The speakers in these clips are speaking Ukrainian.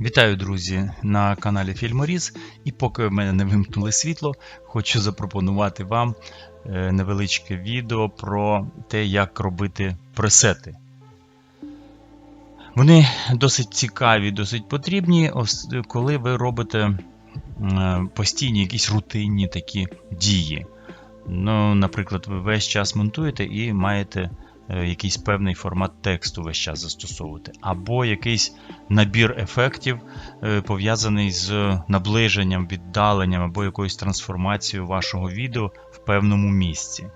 Вітаю, друзі, на каналі Фільморіз. І поки в мене не вимкнули світло, хочу запропонувати вам е, невеличке відео про те, як робити пресети. Вони досить цікаві, досить потрібні, коли ви робите постійні якісь рутинні такі дії. Ну, наприклад, ви весь час монтуєте і маєте якийсь певний формат тексту весь час застосовувати, або якийсь набір ефектів, е, пов'язаний з наближенням, віддаленням або якоюсь трансформацією вашого відео в певному місці.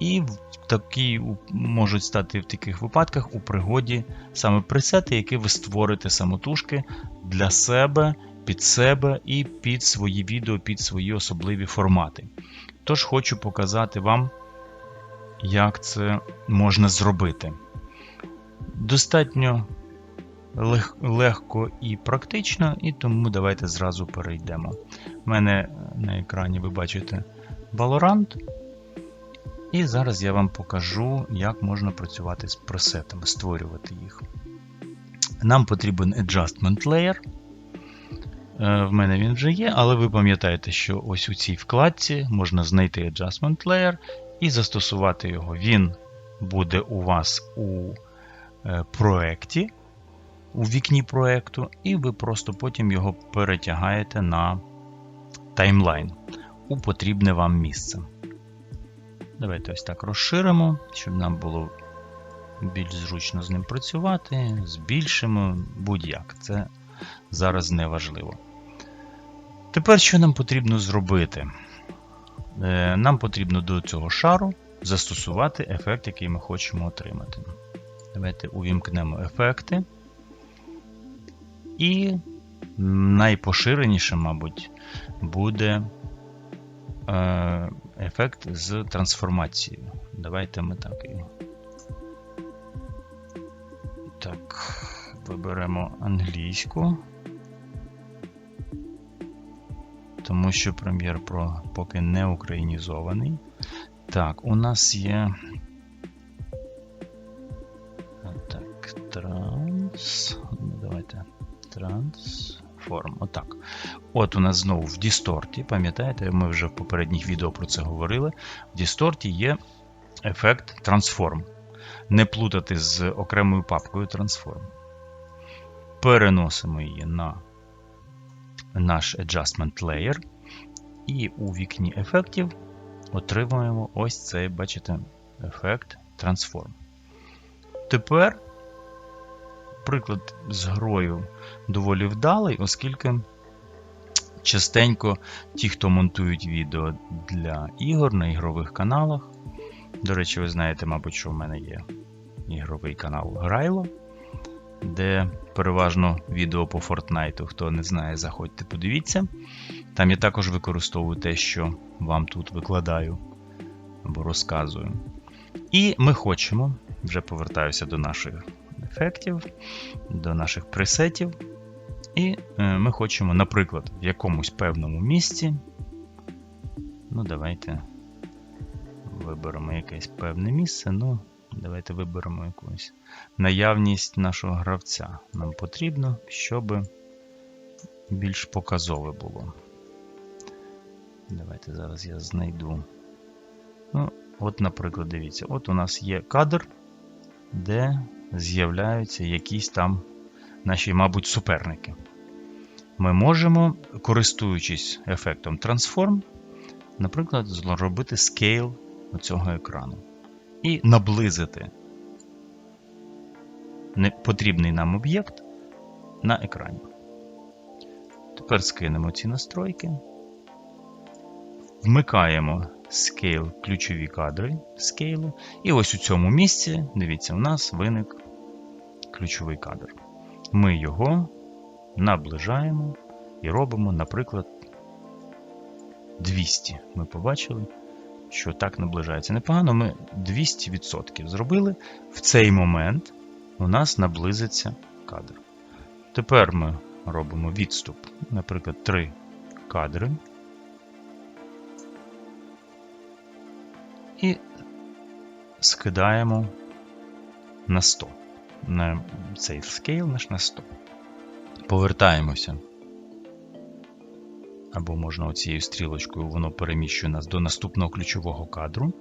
І такі можуть стати в таких випадках у пригоді саме пресети, які ви створите самотужки для себе, під себе і під свої відео, під свої особливі формати. Тож хочу показати вам, як це можна зробити. Достатньо лег- легко і практично, і тому давайте зразу перейдемо. У мене на екрані ви бачите Valorant. І зараз я вам покажу, як можна працювати з пресетами, створювати їх. Нам потрібен Adjustment Layer. Е, В мене він вже є, але ви пам'ятаєте, що ось у цій вкладці можна знайти Adjustment Layer і застосувати його. Він буде у вас у е, проекті, у вікні проекту, і ви просто потім його перетягаєте на таймлайн у потрібне вам місце. Давайте ось так розширимо, щоб нам було більш зручно з ним працювати. Збільшимо будь-як. Це зараз не важливо. Тепер що нам потрібно зробити? Е, Нам потрібно до цього шару застосувати ефект, який ми хочемо отримати. Давайте увімкнемо ефекти. І найпоширеніше, мабуть, буде е, ефект з трансформацією. Давайте ми так і. Так, виберемо англійську. Тому що Premiere Pro поки не українізований. Так, у нас є. Так, транс. Давайте. Transform. Отак. От у нас знову в Дісторті, пам'ятаєте, ми вже в попередніх відео про це говорили. В Дісторті є ефект Transform. Не плутати з окремою папкою Transform. Переносимо її на наш Adjustment Layer. І у вікні ефектів отримуємо ось цей, бачите, ефект Transform. Тепер приклад з грою доволі вдалий, оскільки частенько ті, хто монтують відео для ігор на ігрових каналах. До речі, ви знаєте, мабуть, що в мене є ігровий канал Грайло, де переважно відео по Фортнайту. Хто не знає, заходьте, подивіться. Там я також використовую те, що вам тут викладаю або розказую. І ми хочемо, вже повертаюся до наших ефектів, до наших пресетів. І е, ми хочемо, наприклад, в якомусь певному місці. Ну, давайте виберемо якесь певне місце. Ну, давайте виберемо якусь наявність нашого гравця. Нам потрібно, щоб більш показове було. Давайте зараз я знайду. Ну, от, наприклад, дивіться, от у нас є кадр, де з'являються якісь там наші, мабуть, суперники. Ми можемо, користуючись ефектом Transform, наприклад, зробити scale цього екрану і наблизити потрібний нам об'єкт на екрані. Тепер скинемо ці настройки. Вмикаємо Scale ключові кадри скейлу. І ось у цьому місці, дивіться, у нас виник ключовий кадр. Ми його наближаємо і робимо, наприклад, 200. Ми побачили, що так наближається. Непогано, ми 200% зробили. В цей момент у нас наблизиться кадр. Тепер ми робимо відступ, наприклад, 3 кадри. І скидаємо на 100. На цей скейл наш на 100. Повертаємося. Або можна оцією стрілочкою, воно переміщує нас до наступного ключового кадру.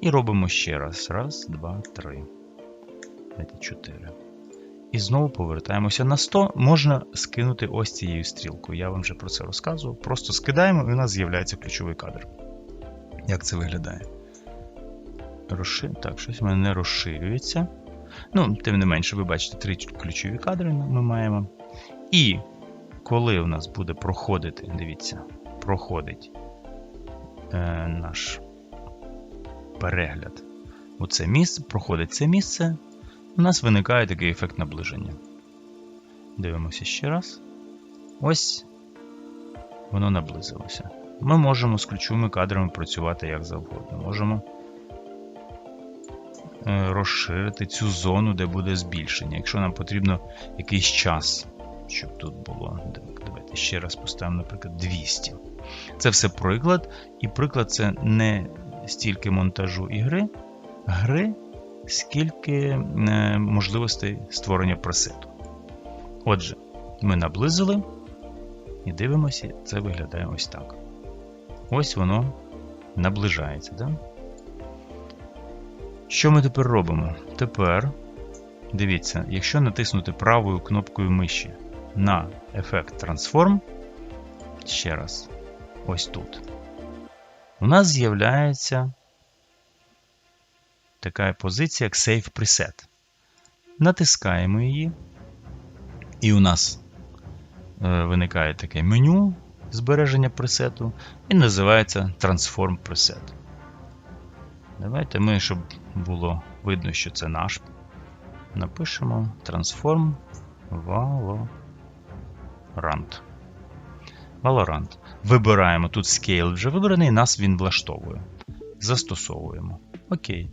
І робимо ще раз. Раз, два, три. Давайте чотири. І знову повертаємося на 100. Можна скинути ось цією стрілкою. Я вам вже про це розказував. Просто скидаємо і у нас з'являється ключовий кадр. Як це виглядає? Розшир... Так, щось в мене не розширюється. Ну, тим не менше, ви бачите, три ключові кадри ми маємо. І коли у нас буде проходити, дивіться, проходить е, наш перегляд у це місце, проходить це місце, у нас виникає такий ефект наближення. Дивимося ще раз. Ось воно наблизилося. Ми можемо з ключовими кадрами працювати як завгодно. Можемо е, розширити цю зону, де буде збільшення. Якщо нам потрібно якийсь час, щоб тут було. Давайте ще раз поставимо, наприклад, 200. Це все приклад. І приклад це не стільки монтажу ігри, гри, скільки е, можливостей створення пресету. Отже, ми наблизили і дивимося, це виглядає ось так. Ось воно наближається. Да? Що ми тепер робимо? Тепер, дивіться, якщо натиснути правою кнопкою миші на ефект Transform, ще раз, ось тут, у нас з'являється така позиція, як Save Preset. Натискаємо її, і у нас е, виникає таке меню збереження пресету і називається Transform Preset. Давайте ми, щоб було видно, що це наш, напишемо Transform Valorant. Valorant. Вибираємо тут Scale вже вибраний, нас він влаштовує. Застосовуємо. Окей.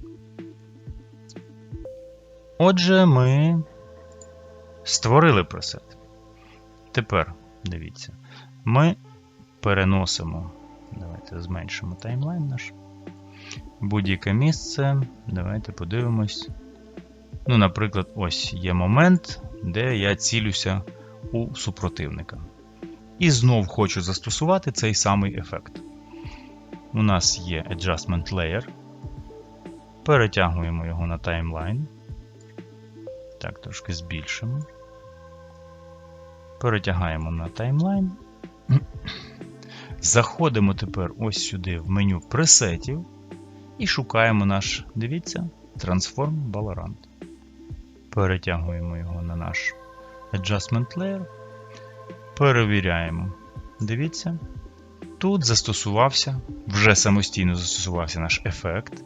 Отже, ми створили пресет. Тепер, дивіться, ми переносимо. Давайте зменшимо таймлайн наш. Будь-яке місце. Давайте подивимось. Ну, Наприклад, ось є момент, де я цілюся у супротивника. І знов хочу застосувати цей самий ефект. У нас є Adjustment Layer. Перетягуємо його на таймлайн. Так, трошки збільшимо. Перетягаємо на таймлайн. Заходимо тепер ось сюди в меню пресетів і шукаємо наш, дивіться, Transform Valorant. Перетягуємо його на наш Adjustment Layer. Перевіряємо. Дивіться. Тут застосувався, вже самостійно застосувався наш ефект.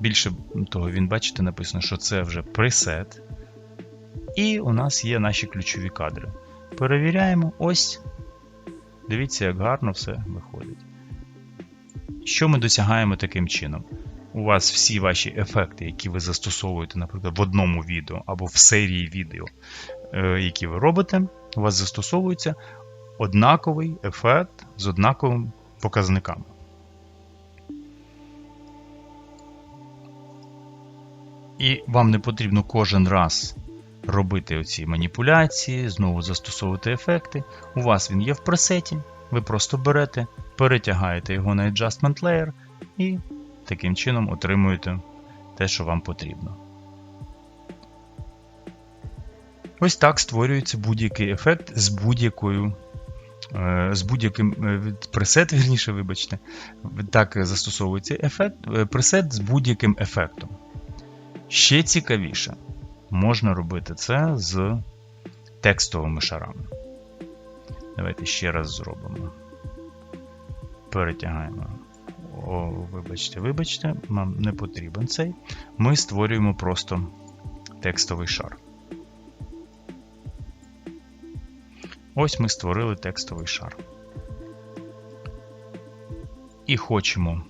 Більше того, він, бачите, написано, що це вже пресет. І у нас є наші ключові кадри. Перевіряємо. Ось. Дивіться, як гарно все виходить. Що ми досягаємо таким чином? У вас всі ваші ефекти, які ви застосовуєте, наприклад, в одному відео або в серії відео, які ви робите, у вас застосовується однаковий ефект з однаковими показниками. І вам не потрібно кожен раз робити оці маніпуляції, знову застосовувати ефекти. У вас він є в пресеті, ви просто берете, перетягаєте його на Adjustment Layer і таким чином отримуєте те, що вам потрібно. Ось так створюється будь-який ефект з будь-якою. Е, з будь-яким е, пресет, вірніше, вибачте, так застосовується ефект, е, пресет з будь-яким ефектом. Ще цікавіше, можна робити це з текстовими шарами. Давайте ще раз зробимо. Перетягаємо. О, Вибачте, вибачте, нам не потрібен цей. Ми створюємо просто текстовий шар. Ось ми створили текстовий шар. І хочемо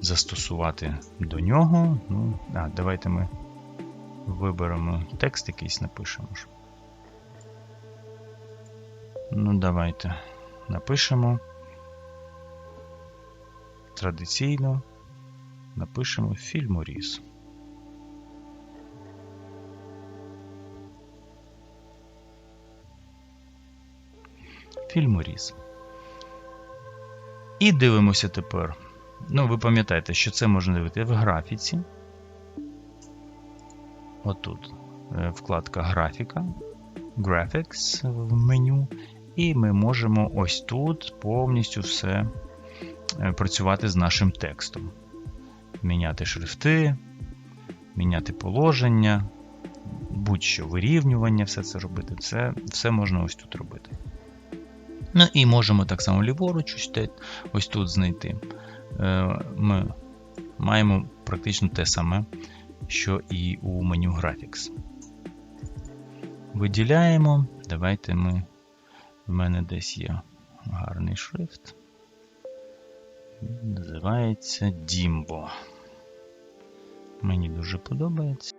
застосувати до нього. Ну, а, Давайте ми виберемо текст якийсь напишемо. Ну, давайте напишемо. Традиційно напишемо фільморіз. Фільморіз. І дивимося тепер. Ну, ви пам'ятаєте, що це можна дивити в графіці. Отут е, вкладка графіка, Graphics в меню. І ми можемо ось тут повністю все е, працювати з нашим текстом. Міняти шрифти, міняти положення, будь-що вирівнювання, все це робити. Це все можна ось тут робити. Ну і можемо так само ліворуч ось, тут знайти. Е, Ми маємо практично те саме, що і у меню Graphics. Виділяємо. Давайте ми. В мене десь є гарний шрифт. Називається Dimbo. Мені дуже подобається.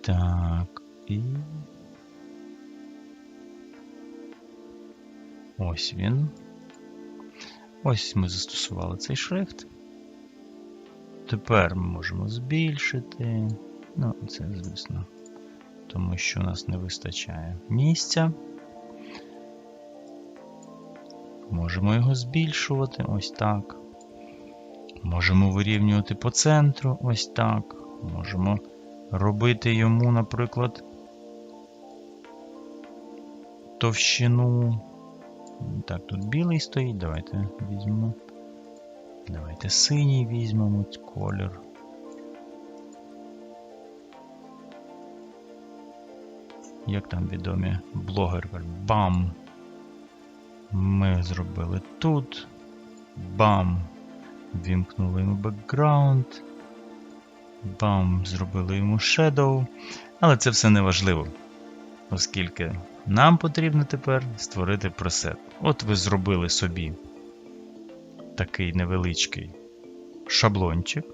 Так, і. Ось він. Ось ми застосували цей шрифт. Тепер ми можемо збільшити. Ну, це, звісно, тому що у нас не вистачає місця. Можемо його збільшувати ось так. Можемо вирівнювати по центру ось так. Можемо робити йому, наприклад, товщину. Так, тут білий стоїть. Давайте візьмемо. Давайте синій візьмемо колір. Як там відомі блогер Бам. Ми зробили тут. Бам! Вімкнули йому бекграунд. Бам! Зробили йому Shadow. Але це все не важливо, оскільки нам потрібно тепер створити пресет. От ви зробили собі такий невеличкий шаблончик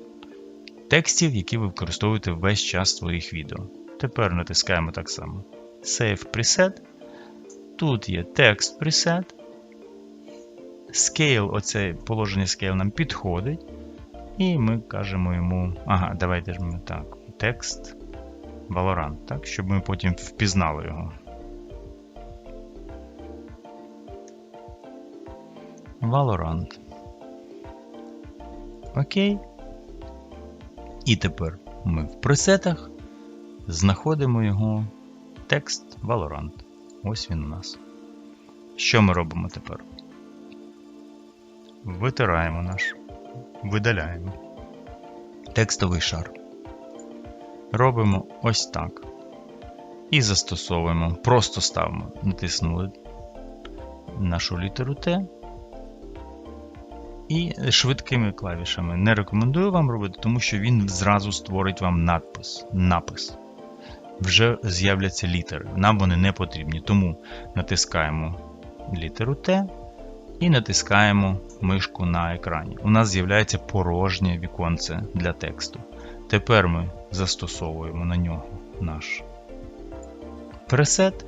текстів, які ви використовуєте весь час своїх відео. Тепер натискаємо так само Save Preset. Тут є текст preset. Scale, оце положення scale нам підходить. І ми кажемо йому. Ага, давайте ж ми так. Текст Valorant, так, щоб ми потім впізнали його. Valorant. Окей. І тепер ми в пресетах знаходимо його текст Valorant. Ось він у нас. Що ми робимо тепер? Витираємо наш, видаляємо текстовий шар. Робимо ось так. І застосовуємо. Просто ставимо. Натиснули нашу літеру Т. І швидкими клавішами. Не рекомендую вам робити, тому що він зразу створить вам надпис. напис. Вже з'являться літери. Нам вони не потрібні. Тому натискаємо літеру Т і натискаємо мишку на екрані. У нас з'являється порожнє віконце для тексту. Тепер ми застосовуємо на нього наш пресет.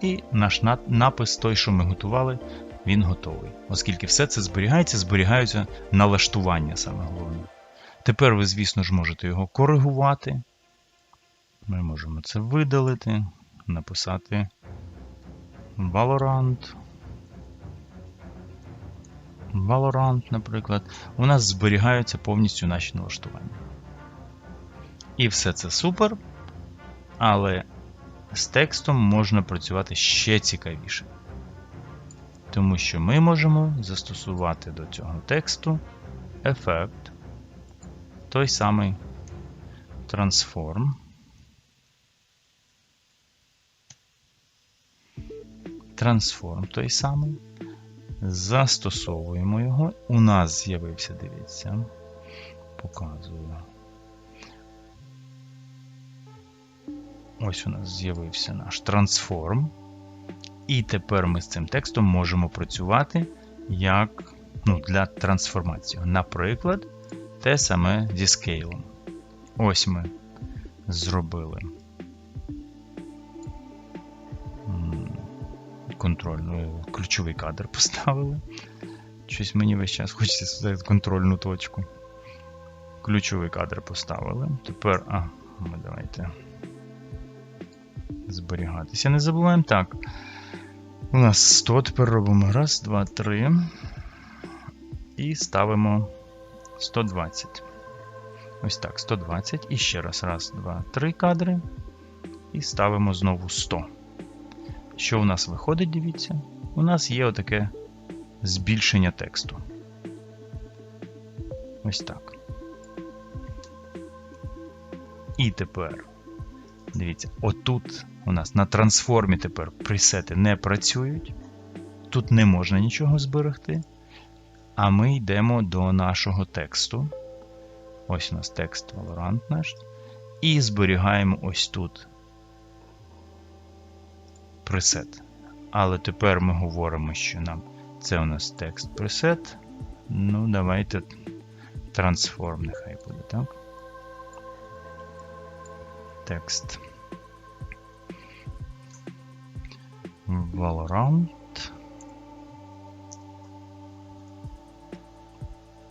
І наш напис, той, що ми готували, він готовий. Оскільки все це зберігається, зберігаються налаштування саме головне. Тепер ви, звісно ж, можете його коригувати. Ми можемо це видалити, написати Valorant. Valorant, наприклад, у нас зберігаються повністю наші налаштування. І все це супер. Але з текстом можна працювати ще цікавіше. Тому що ми можемо застосувати до цього тексту ефект, той самий Transform. Transform той самий. Застосовуємо його. У нас з'явився, дивіться, показую. Ось у нас з'явився наш трансформ. І тепер ми з цим текстом можемо працювати як ну, для трансформації. Наприклад, те саме зі скейлом. Ось ми зробили контрольну, ключовий кадр поставили. Щось мені весь час хочеться сказати контрольну точку. Ключовий кадр поставили. Тепер, а, ми давайте зберігатися. Не забуваємо так. У нас 100, тепер робимо раз, два, три. І ставимо 120. Ось так, 120. І ще раз. Раз, два, три кадри. І ставимо знову 100. Що у нас виходить, дивіться? У нас є отаке збільшення тексту. Ось так. І тепер, дивіться, отут у нас на трансформі тепер пресети не працюють. Тут не можна нічого зберегти. А ми йдемо до нашого тексту. Ось у нас текст Valorant наш. І зберігаємо ось тут пресет. Але тепер ми говоримо, що нам це у нас текст пресет. Ну, давайте transform нехай буде, так? Текст. Valorant.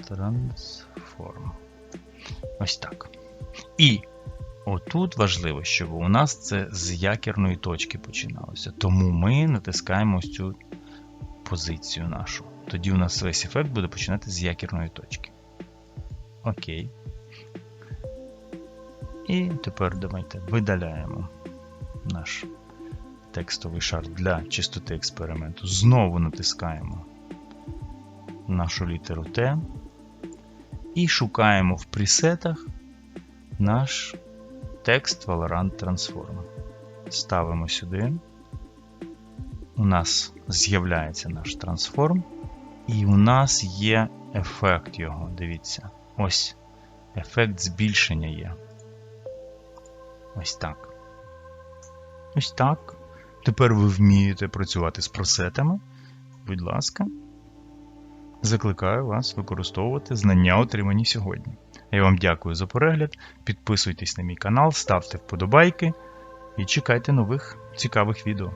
Transform. Ось так. І отут важливо, щоб у нас це з якірної точки починалося. Тому ми натискаємо ось цю позицію нашу. Тоді у нас весь ефект буде починати з якірної точки. Окей. І тепер давайте видаляємо наш текстовий шар для чистоти експерименту. Знову натискаємо нашу літеру Т і шукаємо в пресетах наш текст Valorant Transform. Ставимо сюди. У нас з'являється наш трансформ, і у нас є ефект його. Дивіться. Ось ефект збільшення є. Ось так. Ось так. Тепер ви вмієте працювати з просетами. Будь ласка, закликаю вас використовувати знання, отримані сьогодні. Я вам дякую за перегляд. Підписуйтесь на мій канал, ставте вподобайки і чекайте нових цікавих відео.